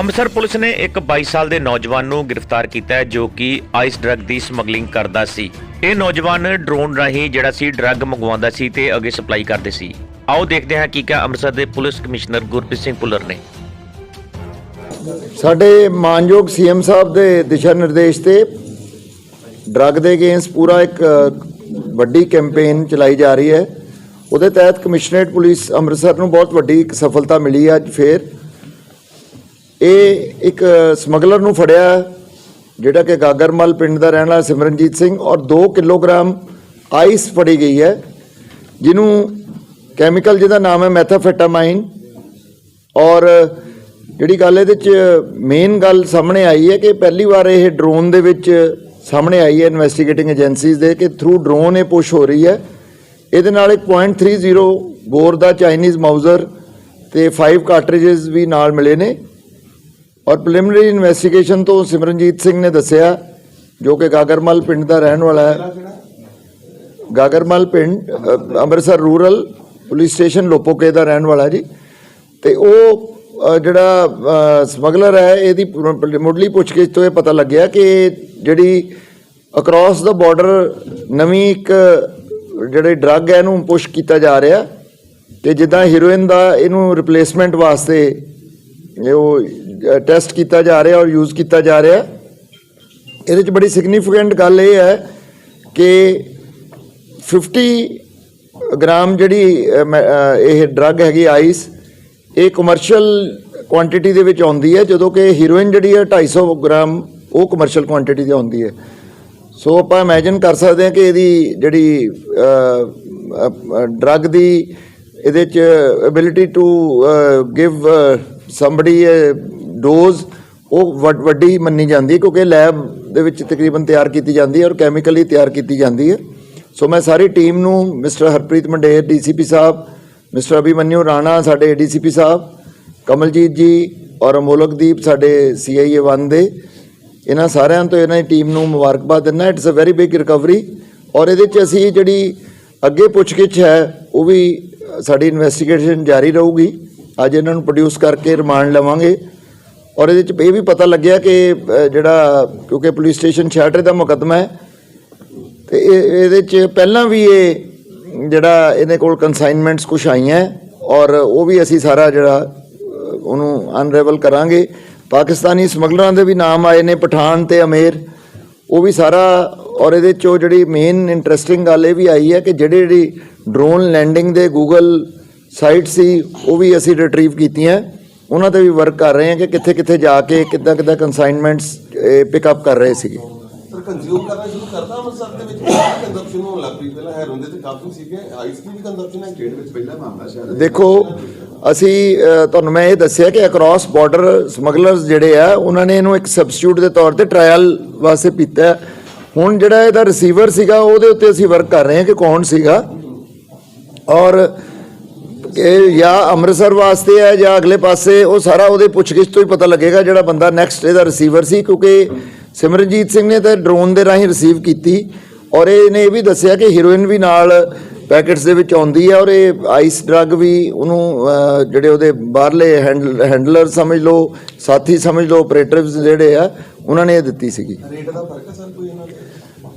Amritsar police ਨੇ ਇੱਕ 22 ਸਾਲ ਦੇ ਨੌਜਵਾਨ ਨੂੰ ਗ੍ਰਿਫਤਾਰ ਕੀਤਾ ਹੈ, ਜੋ ਕਿ ਆਈਸ ਡਰੱਗ ਦੀ ਸਮਗਲਿੰਗ ਕਰਦਾ ਸੀ। ਇਹ ਨੌਜਵਾਨ ਡਰੋਨ ਰਾਹੀਂ ਜਿਹੜਾ ਸੀ, ਡਰੱਗ ਮੰਗਵਾਉਂਦਾ ਸੀ ਤੇ ਅੱਗੇ ਸਪਲਾਈ ਕਰਦੇ ਸੀ। ਆਓ ਦੇਖਦੇ ਹਾਂ ਕੀ ਕਿਹਾ ਅੰਮ੍ਰਿਤਸਰ ਦੇ ਪੁਲਿਸ ਕਮਿਸ਼ਨਰ ਗੁਰਪ੍ਰੀਤ ਸਿੰਘ ਭੁੱਲਰ ਨੇ। ਸਾਡੇ ਮਾਨਯੋਗ ਸੀਐਮ ਸਾਹਿਬ ਦੇ ਦਿਸ਼ਾ ਨਿਰਦੇਸ਼ ਤੇ ਡਰੱਗ ਦੇ ਅਗੇਂਸਟ ਪੂਰਾ ਇੱਕ ਵੱਡੀ ਕੈਂਪੇਨ ਚਲਾਈ ਜਾ ਰਹੀ ਹੈ। ਉਹਦੇ ਤਹਿਤ ਕਮਿਸ਼ਨਰੇਟ ਪੁਲਿਸ ਅੰਮ੍ਰਿਤਸਰ ਨੂੰ ਬਹੁਤ ਵੱਡੀ ਇੱਕ ਸਫਲਤਾ ਮਿਲੀ ਹੈ ਅੱਜ ਫੇਰ। ਇਹ ਇੱਕ ਸਮਗਲਰ ਨੂੰ ਫੜਿਆ ਜਿਹੜਾ ਕਿ ਗਾਗਰਮਲ ਪਿੰਡ ਦਾ ਰਹਿਣ ਵਾਲਾ ਸਿਮਰਨਜੀਤ ਸਿੰਘ ਔਰ 2 ਕਿਲੋਗ੍ਰਾਮ ਆਈਸ ਫੜੀ ਗਈ ਹੈ, ਜਿਹਨੂੰ ਕੈਮੀਕਲ ਜਿਹਦਾ ਨਾਮ ਹੈ ਮੈਥਾਫੈਟਾਮਾਈਨ। ਔਰ ਜਿਹੜੀ ਗੱਲ ਇਹਦੇ ਚ ਮੇਨ ਗੱਲ ਸਾਹਮਣੇ ਆਈ ਹੈ ਕਿ ਪਹਿਲੀ ਵਾਰ ਇਹ ਡਰੋਨ ਦੇ ਵਿੱਚ ਸਾਹਮਣੇ ਆਈ ਹੈ ਇਨਵੈਸਟੀਗੇਟਿੰਗ ਏਜੰਸੀਜ਼ ਦੇ ਕਿ ਥਰੂ ਡਰੋਨ ਇਹ ਪੁਸ਼ ਹੋ ਰਹੀ ਹੈ। ਇਹਦੇ ਨਾਲ ਇੱਕ .30 ਬੋਰ ਦਾ ਚਾਈਨੀਜ਼ ਮਾਊਜ਼ਰ ਤੇ 5 ਕਾਰਟ੍ਰਿਜਸ ਵੀ ਨਾਲ ਮਿਲੇ ਨੇ। ਔਰ ਪ੍ਰੀਲਿਮਿਨਰੀ ਇਨਵੈਸਟੀਗੇਸ਼ਨ ਤੋਂ ਸਿਮਰਨਜੀਤ ਸਿੰਘ ਨੇ ਦੱਸਿਆ ਜੋ ਕਿ ਗਾਗਰਮਲ ਪਿੰਡ ਦਾ ਰਹਿਣ ਵਾਲਾ ਹੈ। ਗਾਗਰਮਲ ਪਿੰਡ ਅ, Amritsar rural police station Lopoke ਦਾ ਰਹਿਣ ਵਾਲਾ ਜੀ। ਤੇ ਉਹ ਅ, ਜਿਹੜਾ ਸਮਗਲਰ ਹੈ ਇਹਦੀ ਪੁ- ਮੁੱਢਲੀ ਪੁੱਛਗਿੱਛ ਤੋਂ ਇਹ ਪਤਾ ਲੱਗਿਆ ਕਿ ਜਿਹੜੀ ਅਕ੍ਰੋਸ ਦਾ ਬਾਰਡਰ ਨਵੀਂ ਇੱਕ ਜਿਹੜੇ ਡਰੱਗ ਹੈ ਇਹਨੂੰ ਪੁਸ਼ ਕੀਤਾ ਜਾ ਰਿਹਾ। ਤੇ ਜਿੱਦਾਂ ਹੀਰੋਇਨ ਦਾ ਇਹਨੂੰ ਰਿਪਲੇਸਮੈਂਟ ਵਾਸਤੇ ਇਹ ਉਹ ਟੈਸਟ ਕੀਤਾ ਜਾ ਰਿਹਾ ਔਰ ਯੂਜ਼ ਕੀਤਾ ਜਾ ਰਿਹਾ। ਇਹਦੇ ਚ ਬੜੀ ਸਿਗਨੀਫੀਕੈਂਟ ਗੱਲ ਇਹ ਹੈ ਕਿ 50 ਗ੍ਰਾਮ ਜਿਹੜੀ ਅ, ਇਹ ਡਰੱਗ ਹੈਗੀ ਆਈਸ ਇਹ ਕਮਰਸ਼ੀਅਲ ਕੁਆਂਟੀਟੀ ਦੇ ਵਿੱਚ ਆਉਂਦੀ ਹੈ ਜਦੋਂ ਕਿ ਹੀਰੋਇਨ ਜਿਹੜੀ ਹੈ 250 ਗ੍ਰਾਮ ਉਹ ਕਮਰਸ਼ੀਅਲ ਕੁਆਂਟੀਟੀ 'ਤੇ ਆਉਂਦੀ ਹੈ। ਸੋ ਆਪਾਂ ਇਮੇਜਿਨ ਕਰ ਸਕਦੇ ਹਾਂ ਕਿ ਇਹਦੀ ਜਿਹੜੀ ਡਰੱਗ ਦੀ ਇਹਦੇ ਚ ability to give somebody dose ਉਹ ਵੱਡ- ਵੱਡੀ ਮੰਨੀ ਜਾਂਦੀ ਕਿਉਂਕਿ ਲੈਬ ਦੇ ਵਿੱਚ ਤਕਰੀਬਨ ਤਿਆਰ ਕੀਤੀ ਜਾਂਦੀ ਹੈ ਔਰ ਕੈਮੀਕਲੀ ਤਿਆਰ ਕੀਤੀ ਜਾਂਦੀ ਹੈ। ਸੋ ਮੈਂ ਸਾਰੀ ਟੀਮ ਨੂੰ mister Harpreet Mander, DCP sahib, mister Abhimanyu Rana, ਸਾਡੇ ਏਡੀਸੀਪੀ ਸਾਹਿਬ, ਕਮਲਜੀਤ ਜੀ ਔਰ ਅਮੋਲਕਦੀਪ ਸਾਡੇ ਸੀਆਈਏ 1 ਦੇ, ਇਹਨਾਂ ਸਾਰਿਆਂ ਤੋਂ ਇਹਨਾਂ ਦੀ ਟੀਮ ਨੂੰ ਮੁਬਾਰਕਬਾਦ ਦਿੰਦਾ। It's a very big recovery ਔਰ ਇਹਦੇ ਚ ਅਸੀਂ ਜਿਹੜੀ ਅੱਗੇ ਪੁੱਛਗਿੱਛ ਹੈ, ਉਹ ਵੀ ਸਾਡੀ ਇਨਵੈਸਟੀਗੇਸ਼ਨ ਜਾਰੀ ਰਹੂਗੀ। ਅੱਜ ਇਹਨਾਂ ਨੂੰ ਪ੍ਰੋਡਿਊਸ ਕਰਕੇ ਰਿਮਾਂਡ ਲਵਾਂਗੇ। ਔਰ ਇਹਦੇ ਚ ਇਹ ਵੀ ਪਤਾ ਲੱਗਿਆ ਕਿ ਜਿਹੜਾ, ਕਿਉਂਕਿ ਪੁਲਿਸ ਸਟੇਸ਼ਨ ਛਾਟੇ ਦਾ ਮੁਕੱਦਮਾ ਹੈ, ਤੇ ਇਹ, ਇਹਦੇ ਚ ਪਹਿਲਾਂ ਵੀ ਇਹ, ਜਿਹੜਾ ਇਹਦੇ ਕੋਲ ਕਨਸਾਈਨਮੈਂਟਸ ਕੁਝ ਆਈਆਂ ਔਰ ਉਹ ਵੀ ਅਸੀਂ ਸਾਰਾ ਜਿਹੜਾ ਉਹਨੂੰ ਅਨਰੇਵਲ ਕਰਾਂਗੇ। ਪਾਕਿਸਤਾਨੀ ਸਮਗਲਰਾਂ ਦੇ ਵੀ ਨਾਮ ਆਏ ਨੇ, ਪਠਾਨ ਤੇ ਅਮੇਰ, ਉਹ ਵੀ ਸਾਰਾ, ਔਰ ਇਹਦੇ ਚੋਂ ਜਿਹੜੀ ਮੇਨ ਇੰਟਰਸਟਿੰਗ ਗੱਲ ਇਹ ਵੀ ਆਈ ਹੈ ਕਿ ਜਿਹੜੇ ਜਿਹੜੀ ਡਰੋਨ ਲੈਂਡਿੰਗ ਦੇ ਗੂਗਲ ਸਾਈਟ ਸੀ, ਉਹ ਵੀ ਅਸੀਂ ਰਿਟਰੀਵ ਕੀਤੀਆਂ ਉਹਨਾਂ ਤੇ ਵੀ ਵਰਕ ਕਰ ਰਹੇ ਹਾਂ ਕਿ ਕਿੱਥੇ ਕਿੱਥੇ ਜਾ ਕੇ ਕਿੱਦਾਂ ਕਿੱਦਾਂ ਕਨਸਾਈਨਮੈਂਟਸ ਪਿਕ ਅਪ ਕਰ ਰਹੇ ਸੀਗੇ। ਸਰ ਕੰਜ਼ਿਊਮ ਕਰਨਾ ਸ਼ੁਰੂ ਕਰਤਾ ਅੰਮ੍ਰਿਤਸਰ ਦੇ ਵਿੱਚ ਕਾਫੀ ਕੰਜ਼ੰਪਸ਼ਨ ਹੋਣ ਲੱਗ ਪਈ। ਪਹਿਲਾਂ ਹੈਰੋਇਨ ਦੇ ਤੇ ਕਾਫੀ ਸੀਗੇ। ਆਈਸ ਦੀ ਵੀ ਕੰਜ਼ੰਪਸ਼ਨ ਹੈ ਸਟੇਟ ਵਿੱਚ ਪਹਿਲਾ ਮਾਮਲਾ ਸ਼ਾਇਦ ਦੇਖੋ ਅਸੀਂ ਤੁਹਾਨੂੰ ਮੈਂ ਇਹ ਦੱਸਿਆ ਕਿ ਅਕ੍ਰੋਸ ਬਾਰਡਰ ਸਮਗਲਰਸ ਜਿਹੜੇ ਆ ਉਹਨਾਂ ਨੇ ਇਹਨੂੰ ਇੱਕ ਸਬਸਟੀਟਿਊਟ ਦੇ ਤੌਰ ਤੇ ਟ੍ਰਾਇਲ ਵਾਸਤੇ ਪੀਤਾ। ਹੁਣ ਜਿਹੜਾ ਇਹਦਾ ਰਿਸੀਵਰ ਸੀਗਾ ਉਹਦੇ ਉੱਤੇ ਅਸੀਂ ਵਰਕ ਕਰ ਰਹੇ ਹਾਂ ਕਿ ਕੌਣ ਸੀਗਾ। ਔਰ ਇਹ ਜਾਂ ਅੰਮ੍ਰਿਤਸਰ ਵਾਸਤੇ ਹੈ ਜਾਂ ਅਗਲੇ ਪਾਸੇ, ਉਹ ਸਾਰਾ ਉਹਦੇ ਪੁੱਛਗਿੱਛ ਤੋਂ ਹੀ ਪਤਾ ਲੱਗੇਗਾ ਜਿਹੜਾ ਬੰਦਾ ਨੈਕਸਟ ਇਹਦਾ ਰਿਸੀਵਰ ਸੀ, ਕਿਉਂਕਿ ਸਿਮਰਨਜੀਤ ਸਿੰਘ ਨੇ ਤਾਂ ਡਰੋਨ ਦੇ ਰਾਹੀਂ ਰਿਸੀਵ ਕੀਤੀ ਔਰ ਇਹਨੇ ਇਹ ਵੀ ਦੱਸਿਆ ਕਿ ਹੀਰੋਇਨ ਵੀ ਨਾਲ ਪੈਕੇਟਸ ਦੇ ਵਿੱਚ ਆਉਂਦੀ ਹੈ ਔਰ ਇਹ ਆਈਸ ਡਰੱਗ ਵੀ ਉਹਨੂੰ ਜਿਹੜੇ ਉਹਦੇ ਬਾਹਰਲੇ ਹੈਂਡਲ ਹੈਂਡਲਰ ਸਮਝ ਲਓ, ਸਾਥੀ ਸਮਝ ਲਓ ਆਪਰੇਟਰਸ ਜਿਹੜੇ ਆ, ਉਹਨਾਂ ਨੇ ਇਹ ਦਿੱਤੀ ਸੀਗੀ। ਰੇਟ ਦਾ ਫ਼ਰਕ ਹੈ ਸਰ ਕੋਈ ਇਹਨਾਂ ਦਾ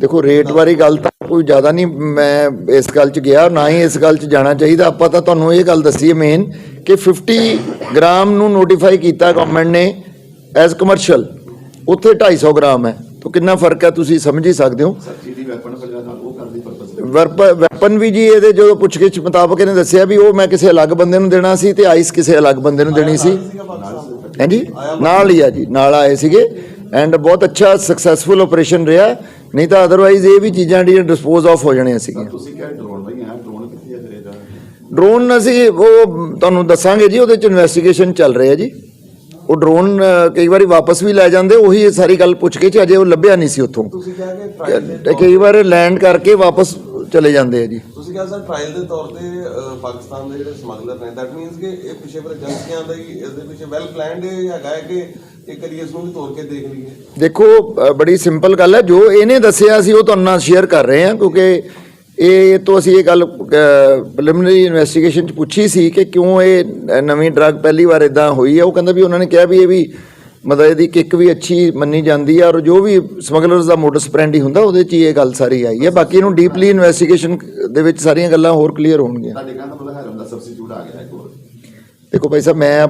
ਦੇਖੋ ਰੇਟ ਵਾਲੀ ਗੱਲ ਤਾਂ ਕੋਈ ਜ਼ਿਆਦਾ ਨਹੀਂ ਮੈਂ ਇਸ ਗੱਲ 'ਚ ਗਿਆ ਨਾ ਹੀ ਇਸ ਗੱਲ 'ਚ ਜਾਣਾ ਚਾਹੀਦਾ। ਆਪਾਂ ਤਾਂ ਤੁਹਾਨੂੰ ਇਹ ਗੱਲ ਦੱਸੀ ਹੈ ਮੇਨ ਕਿ 50 ਗ੍ਰਾਮ ਨੂੰ ਨੋਟੀਫਾਈ ਕੀਤਾ ਗਵਰਨਮੈਂਟ ਨੇ ਐਜ਼ ਕਮਰਸ਼ੀਅਲ ਉੱਥੇ 250 ਗ੍ਰਾਮ ਹੈ। ਤਾਂ ਕਿੰਨਾ ਫ਼ਰਕ ਹੈ ਤੁਸੀਂ ਸਮਝ ਹੀ ਸਕਦੇ ਹੋ? ਵੈਪਨ ਵੀ ਜੀ ਇਹਦੇ ਜਦੋਂ ਪੁੱਛਗਿੱਛ ਮੁਤਾਬਕ ਇਹਨੇ ਦੱਸਿਆ ਵੀ ਉਹ ਮੈਂ ਕਿਸੇ ਅਲੱਗ ਬੰਦੇ ਨੂੰ ਦੇਣਾ ਸੀ ਤੇ ਆਈਸ ਕਿਸੇ ਅਲੱਗ ਬੰਦੇ ਨੂੰ ਦੇਣੀ ਸੀ। ਹਾਂਜੀ ਨਾਲ ਹੀ ਆ ਜੀ ਨਾਲ ਆਏ ਸੀਗੇ। ਐਂਡ ਬਹੁਤ ਅੱਛਾ ਸਕਸੈਸਫੁਲ ਆਪਰੇਸ਼ਨ ਰਿਹਾ। ਨਹੀਂ ਤਾਂ ਅਦਰਵਾਈਜ਼ ਇਹ ਵੀ ਚੀਜ਼ਾਂ ਜਿਹੜੀਆਂ ਡਿਸਪੋਜ਼ ਆਫ ਹੋ ਜਾਣੀਆਂ ਸੀਗੀਆਂ। ਤੁਸੀਂ ਕਿਹਾ ਡਰੋਨ ਬਈ ਆ ਡਰੋਨ ਕਿੱਥੇ ਇਹਦਾ ਡਰੋਨ ਅਸੀਂ ਉਹ ਤੁਹਾਨੂੰ ਦੱਸਾਂਗੇ ਜੀ ਉਹਦੇ ਚ ਇਨਵੈਸਟੀਗੇਸ਼ਨ ਚੱਲ ਰਹੀ ਹੈ ਜੀ। ਉਹ ਡਰੋਨ ਕਈ ਵਾਰੀ ਵਾਪਸ ਵੀ ਲੈ ਜਾਂਦੇ ਉਹੀ ਸਾਰੀ ਗੱਲ ਪੁੱਛ ਕੇ ਚ ਅਜੇ ਉਹ ਲੱਭਿਆ ਨਹੀਂ ਸੀ ਉੱਥੋਂ। ਕਈ ਵਾਰ ਲੈਂਡ ਕਰਕੇ ਵਾਪਸ ਚਲੇ ਜਾਂਦੇ ਆ ਜੀ। ਤੁਸੀਂ ਕਿਹਾ ਸਰ ਟ੍ਰਾਇਲ ਦੇ ਤੌਰ ਤੇ ਪਾਕਿਸਤਾਨ ਦੇ ਜਿਹੜੇ ਸਮਗਲਰ ਨੇ ਦੈਟ ਮੀਨਸ ਕਿ ਇਹ ਪਿਛੇ ਪਰ ਏਜੰਸੀਆਂ ਦਾ ਹੀ ਇਸ ਦੇ ਪਿੱਛੇ ਵੈਲ ਪਲਾਨਡ ਹੈਗਾ ਹੈ ਕਿ ਕੇ ਦੇਖ ਲਈਏ। ਦੇਖੋ ਅ, ਬੜੀ ਸਿੰਪਲ ਗੱਲ ਹੈ। ਜੋ ਇਹਨੇ ਦੱਸਿਆ ਸੀ ਉਹ ਤੁਹਾਨੂੰ ਨਾਲ ਸ਼ੇਅਰ ਕਰ ਰਹੇ ਹਾਂ ਕਿਉਂਕਿ ਇਹ ਤੋਂ ਅਸੀਂ ਇਹ ਗੱਲ ਪ੍ਰੀਲਿਮਿਨਰੀ ਇਨਵੈਸਟੀਗੇਸ਼ਨ ਚ ਪੁੱਛੀ ਸੀ ਕਿ ਕਿਉਂ ਇਹ ਨਵੀਂ ਡਰੱਗ ਪਹਿਲੀ ਵਾਰ ਇਦਾਂ ਹੋਈ ਹੈ। ਉਹ ਕਹਿੰਦਾ ਵੀ ਉਹਨਾਂ ਨੇ ਕਿਹਾ ਵੀ ਇਹ ਵੀ ਮਤਲਬ ਇਹਦੀ ਕਿੱਕ ਵੀ ਅੱਛੀ ਮੰਨੀ ਜਾਂਦੀ ਹੈ ਔਰ ਜੋ ਵੀ ਸਮਗਲਰਸ ਦਾ ਮੋਡਸ ਪ੍ਰੈਂਡੀ ਹੁੰਦਾ ਉਹਦੇ 'ਚ ਹੀ ਇਹ ਗੱਲ ਸਾਰੀ ਆਈ ਹੈ। ਬਾਕੀ ਇਹਨੂੰ ਡੀਪਲੀ ਇਨਵੈਸਟੀਗੇਸ਼ਨ ਦੇ ਵਿੱਚ ਸਾਰੀਆਂ ਗੱਲਾਂ ਹੋਰ ਕਲੀਅਰ ਹੋਣਗੀਆਂ। ਤੁਹਾਡੇ ਕਹਿੰਦਾ ਮਤਲਬ ਹੈਰਮ ਦਾ ਸਬਸਟੀਟਿਊਟ ਆ ਗਿਆ ਇੱਕ ਹੋਰ। ਦੇਖੋ ਭਾਈ ਸਾਹਿਬ ਮੈਂ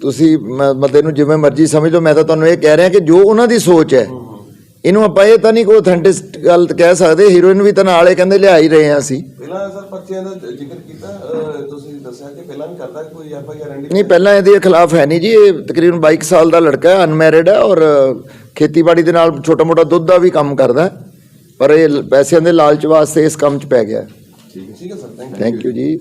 ਤੁਸੀਂ ਮਤੇ ਨੂੰ ਜਿਵੇਂ ਮਰਜ਼ੀ ਸਮਝ ਲਓ ਮੈਂ ਤਾਂ ਤੁਹਾਨੂੰ ਇਹ ਕਹਿ ਰਿਹਾ ਕਿ ਜੋ ਉਹਨਾਂ ਦੀ ਸੋਚ ਹੈ ਇਹਨੂੰ ਆਪਾਂ ਇਹ ਤਾਂ ਨਹੀਂ ਕੋਈ ਅਥੈਂਟਿਸਟ ਗੱਲ ਕਹਿ ਸਕਦੇ ਹੀਰੋਇਨ ਵੀ ਤਾਂ ਨਾਲ ਕਹਿੰਦੇ ਲਿਆ ਹੀ ਰਹੇ ਹਾਂ ਅਸੀਂ। ਪਹਿਲਾਂ ਸਰ ਪਰਚਿਆਂ ਦਾ ਜ਼ਿਕਰ ਕੀਤਾ ਅਹ, ਤੁਸੀਂ ਦੱਸਿਆ ਕਿ ਪਹਿਲਾਂ ਵੀ ਕਰਦਾ ਕੋਈ ਐਫ ਆਈ ਆਰ ਐਂਡੀ ਨਹੀਂ ਪਹਿਲਾਂ ਇਹਦੇ ਖਿਲਾਫ ਹੈ ਨਹੀਂ ਜੀ ਇਹ ਤਕਰੀਬਨ 22 ਸਾਲ ਦਾ ਲੜਕਾ ਹੈ ਅਨਮੈਰਿਡ ਹੈ ਔਰ ਖੇਤੀਬਾੜੀ ਦੇ ਨਾਲ ਛੋਟਾ ਮੋਟਾ ਦੁੱਧ ਦਾ ਵੀ ਕੰਮ ਕਰਦਾ ਹੈ। ਪਰ ਇਹ ਪੈਸਿਆਂ ਦੇ ਲਾਲਚ ਵਾਸਤੇ ਇਸ ਕੰਮ 'ਚ ਪੈ ਗਿਆ। ਠੀਕ ਹੈ ਸਰ ਥੈਂਕ ਯੂ ਜੀ।